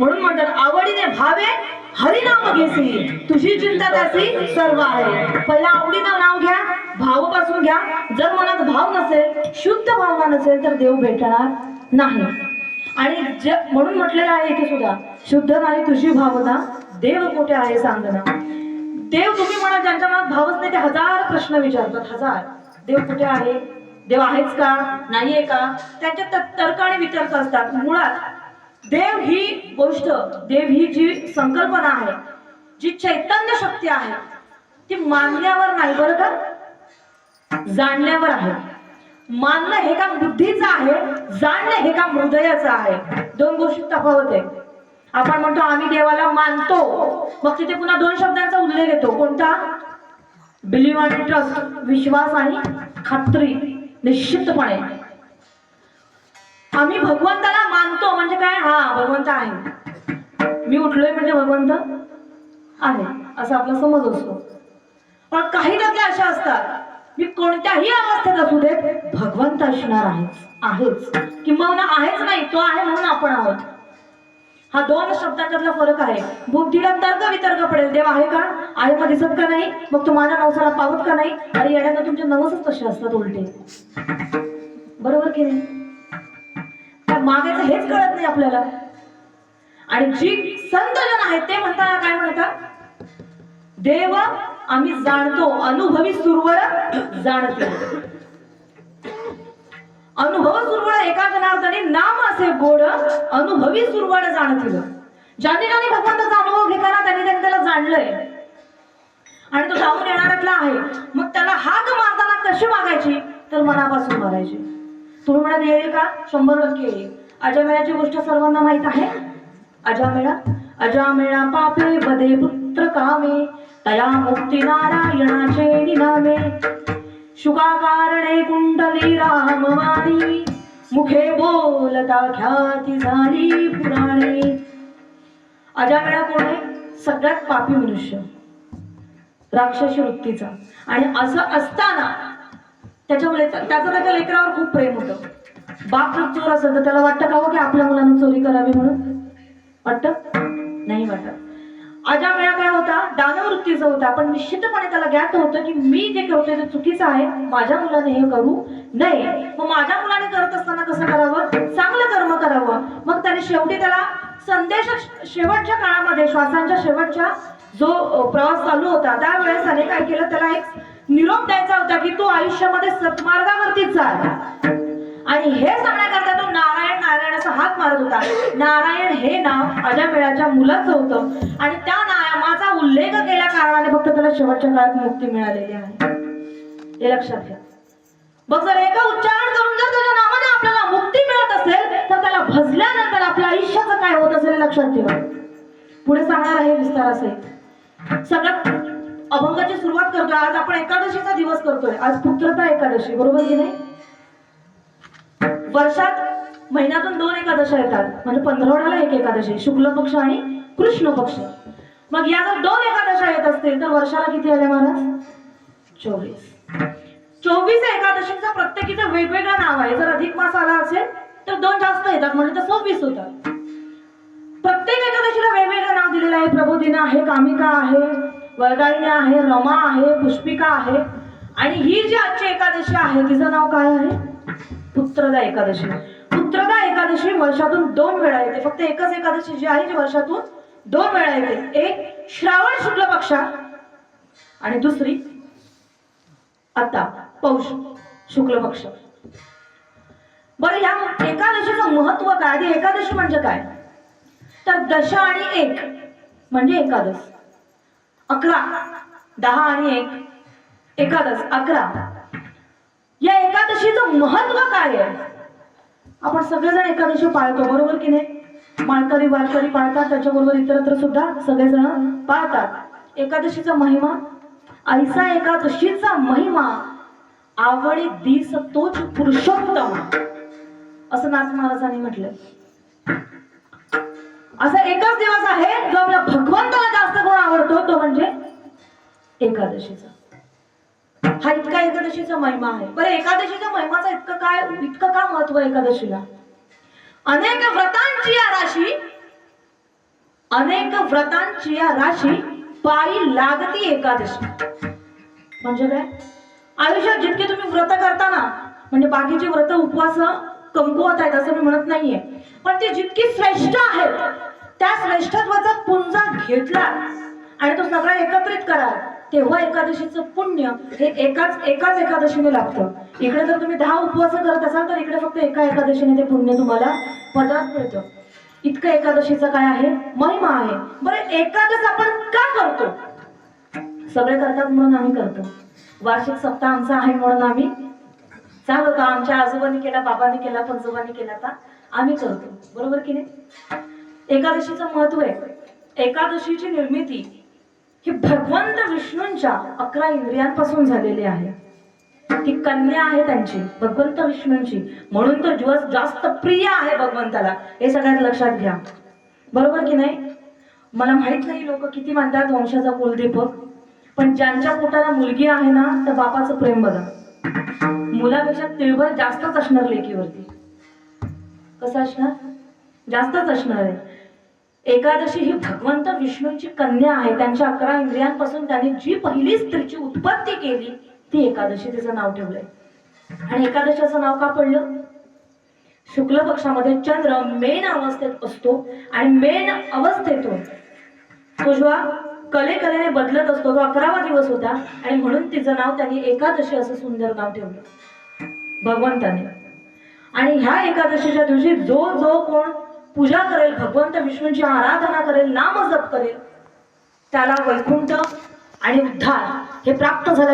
म्हणून म्हणतात आवडीने भावे हरिनाम घेसी. तुझी चिंता त्याची सर्व आहे. पहिला आवडीनं नाव घ्या भावापासून घ्या. जर मनात भाव नसेल शुद्ध भावना नसेल तर देव भेटणार नाही. आणि म्हणून म्हटलेलं आहे इथे सुद्धा शुद्ध नाही तुझी भावना देव कुठे आहे सांगना देव तुम्ही म्हणा ज्यांच्या मनात भावच नाही ते हजार प्रश्न विचारतात. हजार. देव कुठे आहे? देव आहेच का? नाहीये का? त्यांच्या तर्काने तर्क आणि असतात. मुळात देव ही गोष्ट देव ही जी संकल्पना आहे जी चैतन्य शक्ती आहे ती मानल्यावर नाही बरं का? जाणण्यावर आहे. मानणं हे काम बुद्धीचं आहे जाणणं हे काम हृदयाचं आहे. दोन गोष्टी तफावत आहे आपण म्हणतो आम्ही देवाला मानतो. मग तिथे पुन्हा दोन शब्दांचा उल्लेख येतो. कोणता? बिलीव्ह आणि ट्रस्ट विश्वास आणि खात्री निश्चितपणे. आम्ही भगवंताला मानतो म्हणजे काय? हा भगवंत आहे. मी उठलोय म्हणजे भगवंत आहे असा आपला समज असतो. पण काही त्यातल्या अशा असतात मी कोणत्याही अवस्थेत असू देत भगवंत असणार आहेच आहेच. किंवा आहेच नाही तो आहे म्हणून आपण आहोत. हा दोन शब्दांच्यातला फरक आहे. बुद्धीला तर्क वितर्क पडेल. देव आहे का? आहे मग दिसत का नाही? मग तुम्हाला नवसाला पावत का नाही? अरे येण्याचं तुमचे नवसच तसे असतात उलटे. बरोबर की नाही? मागायचं हेच कळत नाही आपल्याला. आणि जी संत जन आहेत ते म्हणताना काय म्हणतात? देव आम्ही जाणतो अनुभवी सुरवळ जाणतो. अनुभव सुरवळ एका जनार्दने नाम असे गोड अनुभवी सुरवळ जाणतील. ज्यांनी ज्यांनी भगवंताचा अनुभव घेताना त्यांनी त्यांनी त्याला जाणलंय. आणि तो जाऊन येणाऱ्यातला आहे. मग त्याला हाक मारताना कशी मागायची? तर मनापासून मारायची. तुम्ही म्हणत येईल का? शंभर टक्के येईल अजामेळाची गोष्ट सर्वांना माहीत आहे? अजामेळा अजामेळा पापे बदे पुत्र कामे तया मुक्ती नारायणाचे निनामे. शुका कारणे कुंडली रामवाणी मुखे बोलता ख्याती झाली पुराणे. अजामेळा कोण आहे? सगळ्यात पापी मनुष्य. राक्षसी वृत्तीचा. आणि असं असताना त्याच्यामुळे त्याचं त्याच्या लेकरावर खूप प्रेम होतं. बाप जर चोर असेल तर त्याला वाटतं का हो की आपल्या मुलांना चोरी करावी म्हणून? वाटतं? नाही वाटत. अजामेळा काय होता? दानवृत्तीचा होता. पण निश्चितपणे त्याला ज्ञात होतं की मी जे करतोय ते चुकीचं आहे. माझ्या मुलाने हे करू नये. मग माझ्या मुलाने करत असताना कसं करावं? चांगलं कर्म करावं. मग त्याने शेवटी त्याला संदेश शेवटच्या काळामध्ये श्वासांच्या शेवटच्या जो प्रवास चालू होता त्यावेळेस त्याने काय केलं? त्याला एक निरोप द्यायचा होता की तू आयुष्यामध्ये सत्मार्गावरती चाल आणि हे सांगण्याकरता तो नारायण नारायणाचा हात मारत होता. नारायण हे नाव अजामेळाच्या मुलाचं होतं. आणि त्या नामाचा उल्लेख केल्या कारणाने फक्त त्याला शेवटच्या काळात मुक्ती मिळालेली आहे. हे लक्षात घ्या. बघ जर एका उच्चारण करून जर त्याच्या नावाने आपल्याला मुक्ती मिळत असेल तर त्याला भजल्यानंतर आपल्या आयुष्याचं काय होत असेल हे लक्षात ठेवा. पुढे सांगणार आहे विस्तारासहित. सगळ्यात अभंगाची सुरुवात करतोय. आज आपण एकादशीचा दिवस करतोय. आज पुत्रता एकादशी बरोबर की नाही? वर्षात महिन्यातून दोन एकादशा येतात. म्हणजे पंधरवड्याला एक एकादशी शुक्ल पक्ष आणि कृष्ण पक्ष. मग या जर दोन एकादशा येत असतील तर वर्षाला किती आल्या महाराज? चोवीस. चोवीस एकादशीचं प्रत्येकीचं वेगवेगळं नाव आहे. जर अधिक मास आला असेल तर दोन जास्त येतात. म्हणजे तर सव्वीस होतात. प्रत्येक एकादशीला वेगवेगळं नाव दिलेलं आहे. प्रबोधिनी आहे कामिका आहे वरदायिनी आहे रमा आहे पुष्पिका आहे. आणि ही जी आजची एकादशी आहे तिचं नाव काय आहे? पुत्रदा एकादशी. पुत्रदा एकादशी वर्षातून दोन वेळा येते. फक्त एकच एकादशी जी आहे जी वर्षातून दोन वेळा येते. एक श्रावण शुक्ल पक्षात आणि दुसरी आता पौष शुक्ल पक्ष. बरं या एकादशीचं महत्त्व काय? एकादशी म्हणजे काय? तर दशा आणि एक म्हणजे एकादश. अकरा. दहा आणि एक. एकादश अकरा. या एकादशीचं महत्त्व काय आहे? आपण सगळेजण एकादशी पाळतो बरोबर की नाही? माळकरी वारकरी पाळतात त्याच्याबरोबर इतरत्र सुद्धा सगळेजण पाळतात. एकादशीचा महिमा ऐसा एकादशीचा महिमा. आवडी दिस तोच पुरुषोत्तम. असं नाथ महाराजांनी म्हटलंय. असा एकच दिवस आहे जो आपल्या भगवंताला जास्त कोण आवडतो तो म्हणजे एकादशीचा. हा इतका एकादशीचा महिमा आहे. बरं एकादशीचा महिमाचा इतकं काय इतकं का महत्त्व एकादशीला? अनेक व्रतांची या राशी अनेक व्रतांची या राशी पायी लागती एकादशी. म्हणजे काय? आयुष्यात जितके तुम्ही व्रत करताना म्हणजे बाकीचे व्रत उपवास कमकुवत आहेत असं मी म्हणत नाहीये. पण ते जितकी श्रेष्ठ आहेत त्या श्रेष्ठत्वाचा पुंजा घेतला आणि तो सगळा एकत्रित करा. तेव्हा एकादशीचं पुण्य हे एकाच एकाच एकादशीने लागतं. इकडे जर तुम्ही दहा उपवास करत असाल तर इकडे फक्त एका एकादशीने ते पुण्य तुम्हाला पदार्थ मिळतं. इतकं एकादशीचं काय आहे? महिमा आहे. बरं एकादश आपण का करतो? सगळे करतात म्हणून आम्ही करतो. वार्षिक सप्ताह आमचा आहे म्हणून आम्ही चालू होतो आमच्या आजोबांनी केला बाबांनी केला पंजोबांनी केला तर आम्ही करतो बरोबर की नाही? एकादशीचं महत्त्व आहे. एकादशीची निर्मिती ही भगवंत विष्णूंच्या अकरा इंद्रियांपासून झालेली आहे. ती कन्या आहे त्यांची भगवंत विष्णूंची. म्हणून तो दिवस जास्त प्रिय आहे भगवंताला. हे सगळ्यात लक्षात घ्या. बरोबर की नाही? मला माहीत नाही लोक किती मानतात वंशाचा कुलदीपक पण ज्यांच्या पोटाला मुलगी आहे ना तर बापाचं प्रेम बघा. मुलापेक्षा तिळभर जास्तच असणार लेकीवरती. कसं असणार? जास्तच असणार आहे. एकादशी ही भगवंत विष्णूची कन्या आहे. त्यांच्या अकरा इंद्रियांपासून त्यांनी जी पहिली स्त्रीची उत्पत्ती केली ती एकादशी तिचं नाव ठेवलंय. आणि एकादशीचं नाव का पडलं? शुक्ल पक्षामध्ये चंद्र मेन अवस्थेत असतो आणि मेन अवस्थेतून तो कले कलेने बदलत असतो. तो अकरावा दिवस होता आणि म्हणून तिचं नाव त्यांनी एकादशी असं सुंदर नाव ठेवलं. भगवंताने. आणि ह्या एकादशीच्या दिवशी जो जो कोण पूजा करेल भगवंत विष्णूंची आराधना करेल नाम जप करेल त्याला वैकुंठ आणि उद्धार हे प्राप्त झालं.